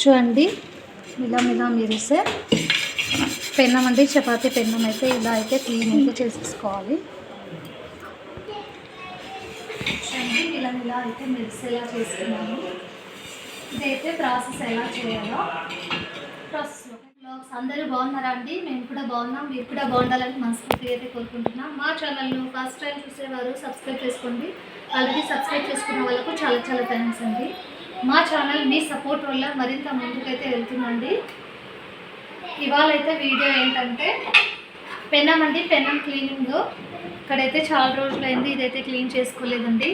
చూడండి. ఇలా ఇలా మెరిసే పెన్నం అండి చపాతీ పెన్నం అయితే ఇలా అయితే క్లీన్ అయితే చేసేసుకోవాలి. చూడండి ఇలా ఇలా అయితే మెరిసేలా చేసుకున్నాను. ఇదైతే ప్రాసెస్ ఎలా చేయాలో ప్రాసెస్లో బ్లాగ్స్ అందరూ బాగున్నారా అండి? మేము కూడా బాగున్నాం. మీరు కూడా బాగుండాలని మనస్ఫూర్తిగా అయితే కోరుకుంటున్నాం. మా ఛానల్ను ఫస్ట్ టైం చూసేవారు సబ్స్క్రైబ్ చేసుకోండి. ఆల్రెడీ సబ్స్క్రైబ్ చేసుకున్న వాళ్ళకు చాలా చాలా థ్యాంక్స్ అండి. మా ఛానల్ మీ సపోర్ట్ వల్ల మరింత ముందుకైతే వెళ్తుందండి. ఇవాళ అయితే వీడియో ఏంటంటే పెన్నం అండి పెన్నం క్లీనింగ్ ఇక్కడైతే చాలా రోజులైంది ఇదైతే క్లీన్ చేసుకోలేదండి.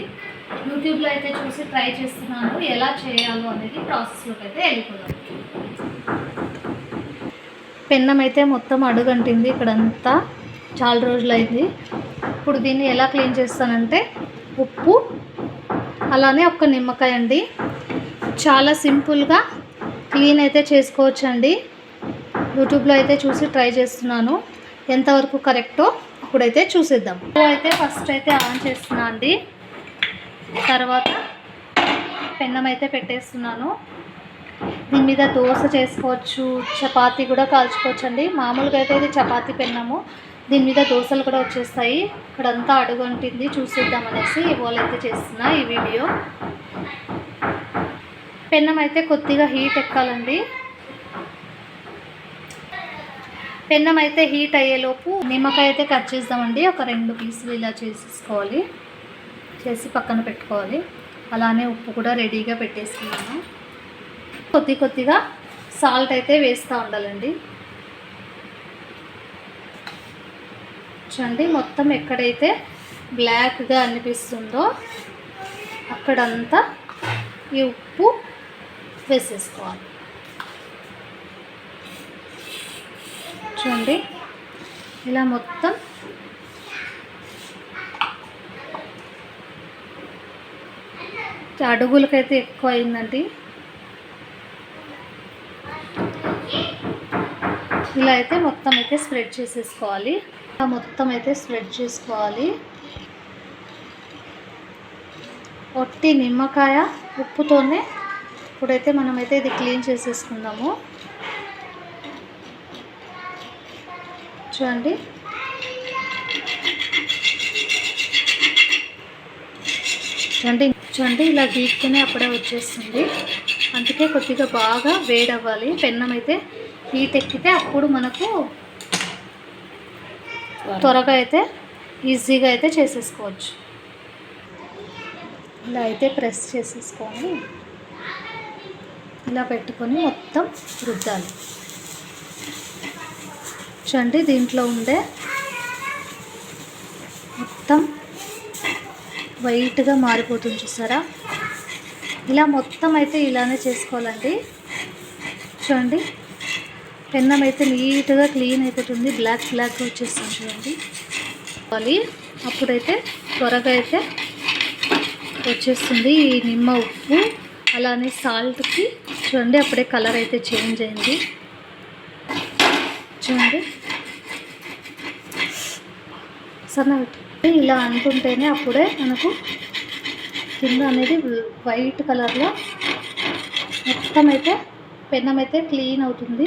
యూట్యూబ్లో అయితే చూసి ట్రై చేస్తున్నాను ఎలా చేయాలో అనేది ప్రాసెస్లోకి అయితే వెళ్ళిపోదాం. పెన్నం అయితే మొత్తం అడుగంటింది ఇక్కడంతా చాలా రోజులైంది. ఇప్పుడు దీన్ని ఎలా క్లీన్ చేస్తానంటే ఉప్పు అలానే ఒక నిమ్మకాయ అండి చాలా సింపుల్గా క్లీన్ అయితే చేసుకోవచ్చు అండి యూట్యూబ్లో అయితే చూసి ట్రై చేస్తున్నాను. ఎంతవరకు కరెక్టో ఇప్పుడైతే చూసేద్దాం. అయితే ఫస్ట్ అయితే ఆన్ చేస్తున్నా అండి. తర్వాత పెన్నం అయితే పెట్టేస్తున్నాను. దీని మీద దోశ చేసుకోవచ్చు చపాతీ కూడా కాల్చుకోవచ్చు అండి మామూలుగా అయితే ఇది చపాతీ పెన్నము. దీని మీద దోశలు కూడా వచ్చేస్తాయి. ఇక్కడంతా అడుగు ఉంటుంది చూసేద్దాం అనేసి ఇవాళ అయితే చేస్తున్నా ఈ వీడియో. పెన్నం అయితే కొద్దిగా హీట్ ఎక్కాలండి. పెన్నం అయితే హీట్ అయ్యేలోపు నిమ్మకాయ అయితే కట్ చేద్దామండి. ఒక రెండు పీసులు ఇలా చేసేసుకోవాలి. చేసి పక్కన పెట్టుకోవాలి. అలానే ఉప్పు కూడా రెడీగా పెట్టేసుకున్నాను. కొద్ది కొద్దిగా సాల్ట్ అయితే వేస్తూ ఉండాలండి. చూడండి మొత్తం ఎక్కడైతే బ్లాక్గా అనిపిస్తుందో అక్కడంతా ఈ ఉప్పు వేసేసుకోవాలి. చూడండి. ఇలా మొత్తం అడుగులకైతే ఎక్కువ అయిందండి ఇలా అయితే మొత్తం అయితే స్ప్రెడ్ చేసేసుకోవాలి. ఇలా మొత్తం అయితే స్ప్రెడ్ చేసుకోవాలి. ఒట్టి నిమ్మకాయ ఉప్పుతోనే ఇప్పుడైతే మనమైతే ఇది క్లీన్ చేసేసుకుందాము. చూడండి. చూడండి చూడండి ఇలా గీక్కునే అప్పుడే వచ్చేస్తుంది. అందుకే కొద్దిగా బాగా వేడవ్వాలి. పెన్నం అయితే హీట్ ఎక్కితే అప్పుడు మనకు త్వరగా అయితే ఈజీగా అయితే చేసేసుకోవచ్చు. ఇలా అయితే ప్రెస్ చేసేసుకొని ఇలా పెట్టుకొని మొత్తం రుద్దాలి. చూడండి దీంట్లో ఉండే మొత్తం వైట్గా మారిపోతుంది చూసారా? ఇలా మొత్తం అయితే ఇలానే చేసుకోవాలండి. చూడండి పెన్నం అయితే నీట్గా క్లీన్ అయిపోతుంది. బ్లాక్ బ్లాక్ వచ్చేస్తుంది చూడండి. చూడండివాలి అప్పుడైతే త్వరగా అయితే వచ్చేస్తుంది ఈ నిమ్మ ఉప్పు. అలానే సాల్ట్కి చూడండి అప్పుడే కలర్ అయితే చేంజ్ అయింది. చూడండి. సన్న ఇలా అనుకుంటేనే అప్పుడే మనకు కింద అనేది వైట్ కలర్లో మొత్తం అయితే పెన్నం అయితే క్లీన్ అవుతుంది.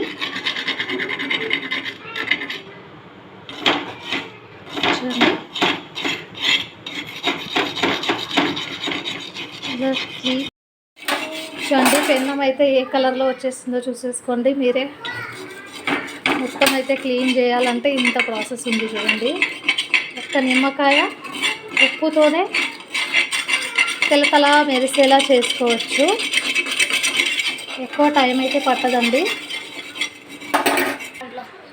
చూడండి. ఇలా క్లీన్ చూడండి పెన్నం అయితే ఏ కలర్లో వచ్చేస్తుందో చూసేసుకోండి మీరే. మొత్తం అయితే క్లీన్ చేయాలంటే ఇంత ప్రాసెస్ ఉంది చూడండి. ఒక్క నిమ్మకాయ ఉప్పుతోనే తెలతలా మెరిసేలా చేసుకోవచ్చు. ఎక్కువ టైం అయితే పట్టదండి.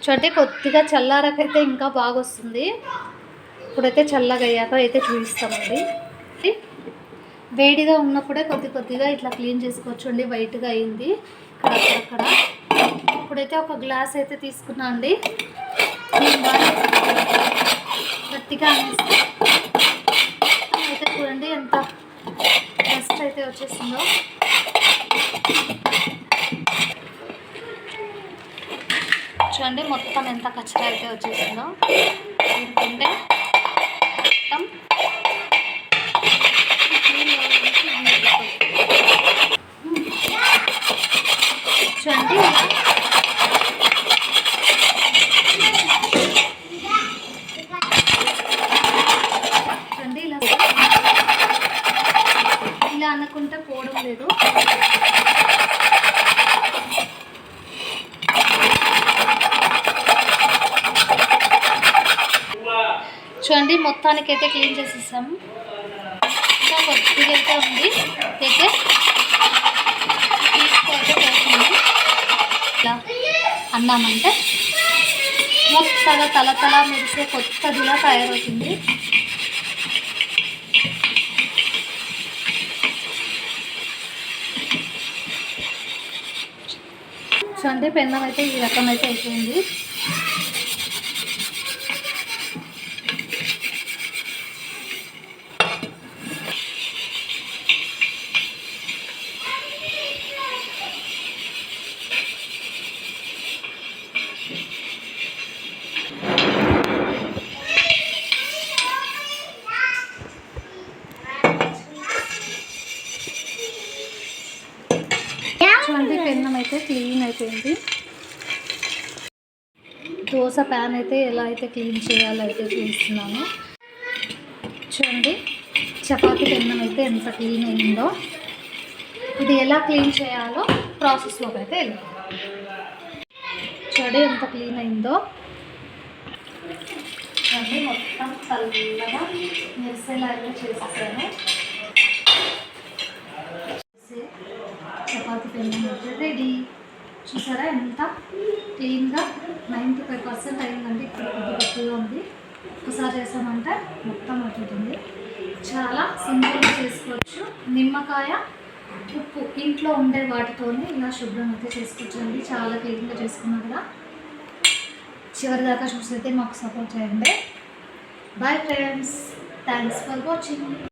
చూడండి కొద్దిగా చల్లారకైతే ఇంకా బాగా వస్తుంది ఇప్పుడైతే చల్లగా అయ్యాక అయితే చూపిస్తామండి. వేడిగా ఉన్నప్పుడే కొద్ది కొద్దిగా ఇట్లా క్లీన్ చేసుకోవచ్చు అండి వైట్గా అయింది. ఇక్కడ అక్కడక్కడ ఇప్పుడైతే ఒక గ్లాస్ అయితే తీసుకున్నా అండి. బాగా గట్టిగా అయితే చూడండి ఎంత డస్ట్ అయితే వచ్చేసిందో. చూడండి మొత్తం ఎంత కచ్చరా అయితే వచ్చేసిందో. ఎందుకంటే మొత్తం clean అవ్వడానికి వీలు పెట్టి చూడండి ఇలా ఇలా అనుకుంటే పోవడం లేదు. చూడండి మొత్తానికి అయితే క్లీన్ చేసేసాము. ఇంకా కొద్దిగా అయితే ఉంది. అయితే తీసుకోఅయితే ఇలా అన్నామంటే మొత్తగా తల తల మెరిసే కొత్తదిలా తయారవుతుంది. సో అంటే పెన్నం అయితే ఈ రకం అయితే అయిపోయింది. అయిపోయింది. దోశ ప్యాన్ అయితే ఎలా అయితే క్లీన్ చేయాలో అయితే చూస్తున్నాను చూడండి చపాతీ పెన్నం అయితే ఎంత క్లీన్ అయిందో. ఇది ఎలా క్లీన్ చేయాలో ప్రాసెస్లోకి అయితే వెళ్దాం. చూడండి ఎంత క్లీన్ అయిందో. చూడండి మొత్తం చల్లగా మెరిసేలాగా చేసేసాను. చపాతి చపాతీ పెన్నం అయితే రెడీ చూసారా ఎంత? క్లీన్గా నైంటీ ఫైవ్ పర్సెంట్ అయిందండి ఇక్కడ కొద్ది గట్టిగా ఉంది. ఒకసారి చేసామంటే మొత్తం అవుతుంది చాలా సింపుల్గా చేసుకోవచ్చు. నిమ్మకాయ ఉప్పు ఇంట్లో ఉండే వాటితోనే ఇలా శుభ్రం అయితే చేసుకోవచ్చండి. చాలా క్లీన్గా చేసుకున్నారు కదా. చివరి దాకా చూసైతే మాకు సపోర్ట్ చేయండి. Bye friends thanks for watching